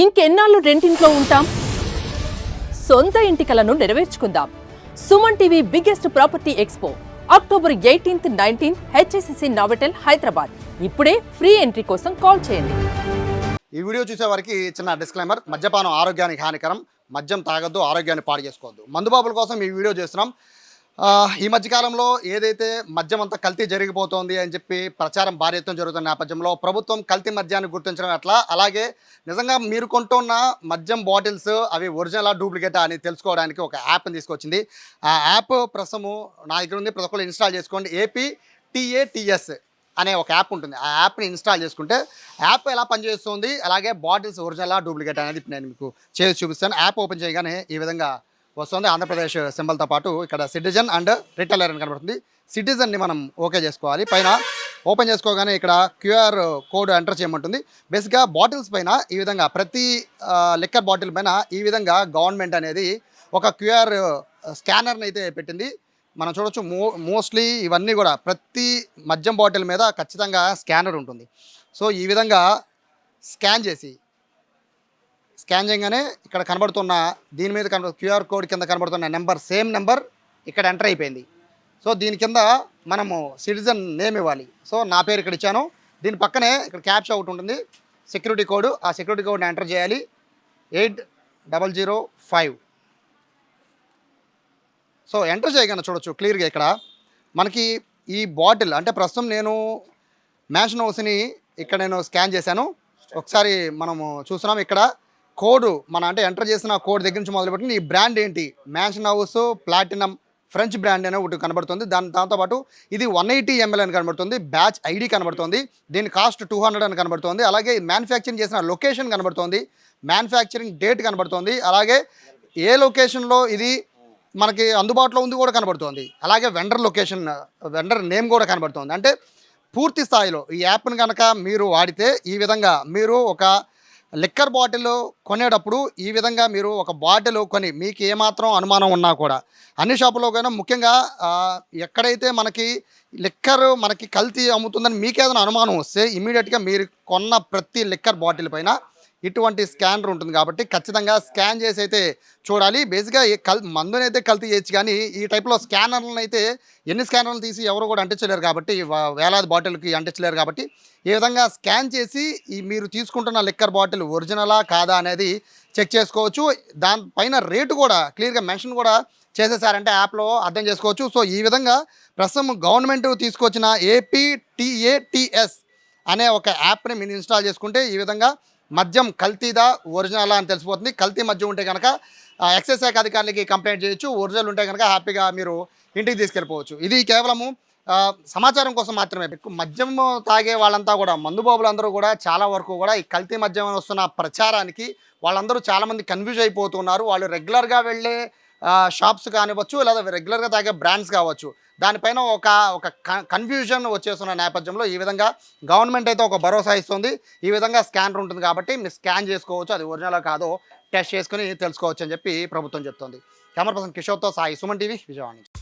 ఇంకెన్నాళ్ళు రెంటింట్లో ఉంటాం? సొంత ఇంటి కలను నెరవేర్చుకుందాం. Suman TV biggest property expo. October eighteenth nineteenth HSCC Novotel Hyderabad. ఇప్పుడే ఫ్రీ ఎంట్రీ కోసం కాల్ చేయండి. ఈ వీడియో చూసే వారికి చిన్న డిస్క్లైమర్. మద్యపానం ఆరోగ్యానికి హానికరం. మద్యం తాగొద్దు ఆరోగ్యాన్ని పాడు చేసుకోవద్దు. మందుబాబుల కోసం ఈ వీడియో చేస్తున్నాం. ఈ మధ్యకాలంలో ఏదైతే మద్యం అంతా కల్తీ జరిగిపోతోంది అని చెప్పి ప్రచారం భారీ ఎత్తున జరుగుతున్న నేపథ్యంలో ప్రభుత్వం కల్తీ మద్యాన్ని గుర్తించడం ఎట్లా అలాగే నిజంగా మీరు కొంటున్న మద్యం బాటిల్స్ అవి ఒరిజినల్ డూప్లికేటా అని తెలుసుకోవడానికి ఒక యాప్ని తీసుకొచ్చింది. ఆ యాప్ ప్రస్తుతము నా దగ్గర ఉంది ప్రతి ఒక్కరు ఇన్స్టాల్ చేసుకోండి. ఏపీ టీఏటిఎస్ అనే ఒక యాప్ ఉంటుంది. ఆ యాప్ని ఇన్స్టాల్ చేసుకుంటే యాప్ ఎలా పనిచేస్తుంది అలాగే బాటిల్స్ ఒరిజినల్ డూప్లికేట్ అనేది నేను మీకు చేసి చూపిస్తాను. యాప్ ఓపెన్ చేయగానే ఈ విధంగా వస్తుంది. ఆంధ్రప్రదేశ్ సింబల్తో పాటు ఇక్కడ సిటిజన్ అండ్ రిటైలర్ అని కనబడుతుంది. సిటిజన్ని మనం ఓకే చేసుకోవాలి. పైన ఓపెన్ చేసుకోగానే ఇక్కడ క్యూఆర్ కోడ్ ఎంటర్ చేయమంటుంది. బేసిక్గా బాటిల్స్ పైన ఈ విధంగా ప్రతి లిక్కర్ బాటిల్ పైన ఈ విధంగా గవర్నమెంట్ అనేది ఒక క్యూఆర్ స్కానర్ని అయితే పెట్టింది. మనం చూడొచ్చు మో మోస్ట్లీ ఇవన్నీ కూడా ప్రతి మద్యం బాటిల్ మీద ఖచ్చితంగా స్కానర్ ఉంటుంది. సో ఈ విధంగా స్కాన్ చేసి స్కాన్ చేయగానే ఇక్కడ కనబడుతున్న దీని మీద కనబడు క్యూఆర్ కోడ్ కింద కనబడుతున్న నెంబర్ సేమ్ నెంబర్ ఇక్కడ ఎంటర్ అయిపోయింది. సో దీని కింద మనము సిటిజన్ నేమ్ ఇవ్వాలి. సో నా పేరు ఇక్కడ ఇచ్చాను. దీని పక్కనే ఇక్కడ క్యాప్చా ఒకటి ఉంటుంది. సెక్యూరిటీ కోడ్ ఆ సెక్యూరిటీ కోడ్ని ఎంటర్ చేయాలి. Eight double zero five. So enter చేయగానే చూడొచ్చు క్లియర్గా ఇక్కడ మనకి ఈ బాటిల్ అంటే ప్రస్తుతం నేను మ్యాన్షన్ హౌస్ని ఇక్కడ నేను స్కాన్ చేశాను. ఒకసారి మనము చూస్తున్నాం ఇక్కడ. కోడ్ మన అంటే ఎంటర్ చేసిన కోడ్ దగ్గర నుంచి మొదలుపెట్టిన ఈ బ్రాండ్ ఏంటి? Mansion House platinum French brand అనే ఒకటి కనబడుతుంది. దాని దాంతోపాటు ఇది వన్ ఎయిటీ ఎంఎల్ అని కనబడుతుంది. బ్యాచ్ ఐడి కనబడుతుంది. దీని కాస్ట్ టూ హండ్రెడ్ అని కనబడుతుంది. అలాగే మ్యానుఫ్యాక్చరింగ్ చేసిన లొకేషన్ కనబడుతుంది. మ్యానుఫ్యాక్చరింగ్ డేట్ కనబడుతుంది. అలాగే ఏ లొకేషన్లో ఇది మనకి అందుబాటులో ఉంది కూడా కనబడుతుంది. అలాగే వెండర్ లొకేషన్ వెండర్ నేమ్ కూడా కనబడుతోంది. అంటే పూర్తి స్థాయిలో ఈ యాప్ని కనుక మీరు వాడితే ఈ విధంగా మీరు ఒక లిక్కర్ బాటిల్ కొనేటప్పుడు ఈ విధంగా మీరు ఒక బాటిల్ కొని మీకు ఏమాత్రం అనుమానం ఉన్నా కూడా అన్ని షాపులో కన్నా ముఖ్యంగా ఎక్కడైతే మనకి లిక్కర్ మనకి కల్తీ అమ్ముతుందని మీకేదైనా అనుమానం వస్తే ఇమీడియట్గా మీరు కొన్న ప్రతి లిక్కర్ బాటిల్ పైన ఇటువంటి స్కానర్ ఉంటుంది కాబట్టి ఖచ్చితంగా స్కాన్ చేసి అయితే చూడాలి. బేసిక్గా కల్ మందునైతే కల్తీ చేయొచ్చు కానీ ఈ టైప్లో స్కానర్లను అయితే ఎన్ని స్కానర్లు తీసి ఎవరు కూడా అంటించలేరు కాబట్టి వేలాది బాటిల్కి అంటించలేరు కాబట్టి ఈ విధంగా స్కాన్ చేసి ఈ మీరు తీసుకుంటున్న లిక్కర్ బాటిల్ ఒరిజినలా కాదా అనేది చెక్ చేసుకోవచ్చు. దానిపైన రేటు కూడా క్లియర్గా మెన్షన్ కూడా చేసేసారంటే యాప్లో అర్థం చేసుకోవచ్చు. సో ఈ విధంగా ప్రస్తుతం గవర్నమెంట్ తీసుకొచ్చిన ఏపీటీఏటిఎస్ అనే ఒక యాప్ని మీరు ఇన్స్టాల్ చేసుకుంటే ఈ విధంగా మద్యం కల్తీదా ఒరిజినలా అని తెలిసిపోతుంది. కల్తీ మద్యం ఉంటే కనుక ఎక్సైజ్ శాఖ అధికారులకి కంప్లైంట్ చేయొచ్చు. ఒరిజినల్ ఉంటే కనుక హ్యాపీగా మీరు ఇంటికి తీసుకెళ్ళిపోవచ్చు. ఇది కేవలము సమాచారం కోసం మాత్రమే. మద్యం తాగే వాళ్ళంతా కూడా మందుబాబులందరూ కూడా చాలా వరకు కూడా ఈ కల్తీ మద్యం వస్తున్న ప్రచారానికి వాళ్ళందరూ చాలామంది కన్ఫ్యూజ్ అయిపోతున్నారు. వాళ్ళు రెగ్యులర్గా వెళ్ళే షాప్స్ కానివ్వచ్చు లేదా రెగ్యులర్గా తాగే బ్రాండ్స్ కావచ్చు. దానిపైన ఒక ఒక కన్ఫ్యూజన్ వచ్చేస్తున్న నేపథ్యంలో ఈ విధంగా గవర్నమెంట్ అయితే ఒక భరోసా ఇస్తుంది. ఈ విధంగా స్కానర్ ఉంటుంది కాబట్టి మీరు స్కాన్ చేసుకోవచ్చు. అది ఒరిజినల్ కాదో టెస్ట్ చేసుకుని తెలుసుకోవచ్చు అని చెప్పి ప్రభుత్వం చెప్తోంది. కెమెరా పర్సన్ కిషోర్తో సాయి సుమన్ టీవీ విజయవాడ నుంచి.